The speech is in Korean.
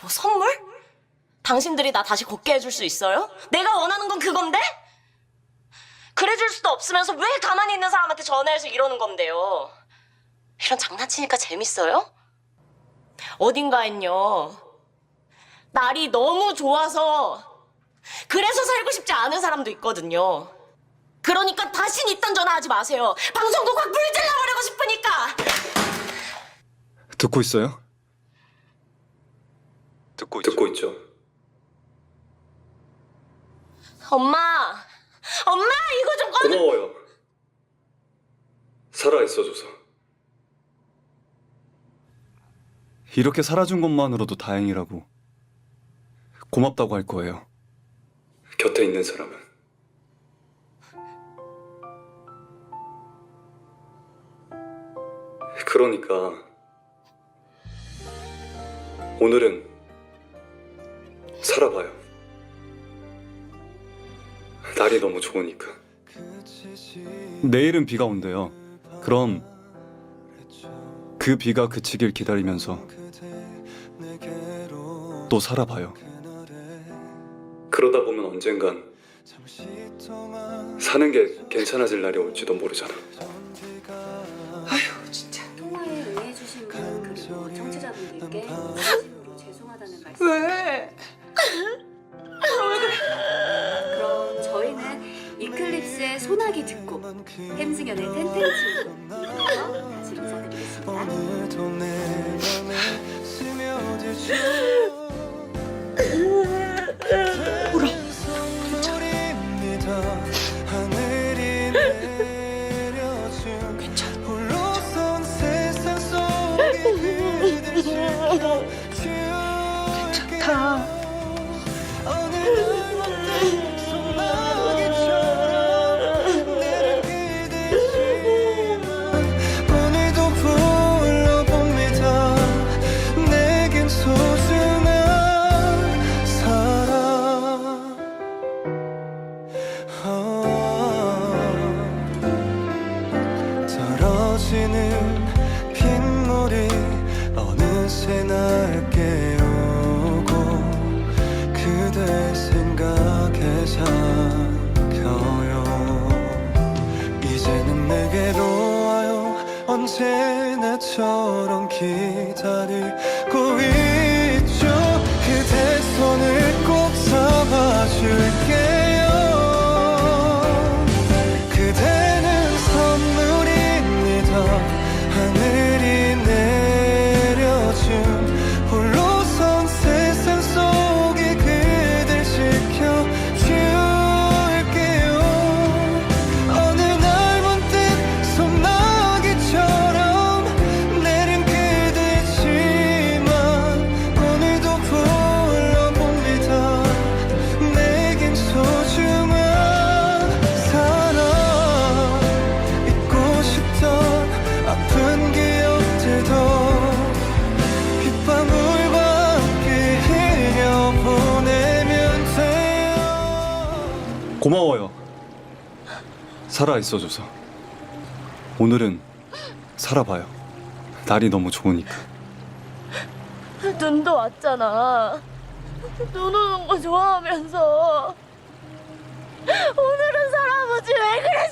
뭐 선물? 당신들이 나 다시 걷게 해줄 수 있어요? 내가 원하는 건 그건데? 그래줄 수도 없으면서 왜 가만히 있는 사람한테 전화해서 이러는 건데요? 이런 장난치니까 재밌어요? 어딘가엔요. 날이 너무 좋아서 그래서 살고 싶지 않은 사람도 있거든요. 그러니까 다신 있던 전화하지 마세요. 방송국 확 불질러버리고 싶으니까. 듣고 있어요? 듣고, 듣고 있죠. 엄마, 엄마 이거 좀 꺼. 고마워요. 살아 있어줘서. 이렇게 살아준 것만으로도 다행이라고. 고맙다고 할 거예요. 곁에 있는 사람은. 그러니까 오늘은 살아봐요. 날이 너무 좋으니까. 내일은 비가 온대요. 그럼 그 비가 그치길 기다리면서 또 살아봐요. 그러다 보면 언젠간 사는 게 괜찮아질 날이 올지도 모르잖아. 이클립스의 소나기 듣고 햄승연의 텐텐츠 이어서 다시 인사드리겠습니다. 오늘도 내 맘에 스며 빗물이 어느새 날 깨우고 그대 생각에 잠겨요. 이제는 내게로 와요. 언제나처럼 기다리고 있죠. 그대 손을 꼭 잡아줄게 고마워요. 살아 있어줘서. 오늘은 살아봐요. 날이 너무 좋으니까. 눈도 왔잖아. 눈 오는 거 좋아하면서 오늘은 살아보지 왜 왜?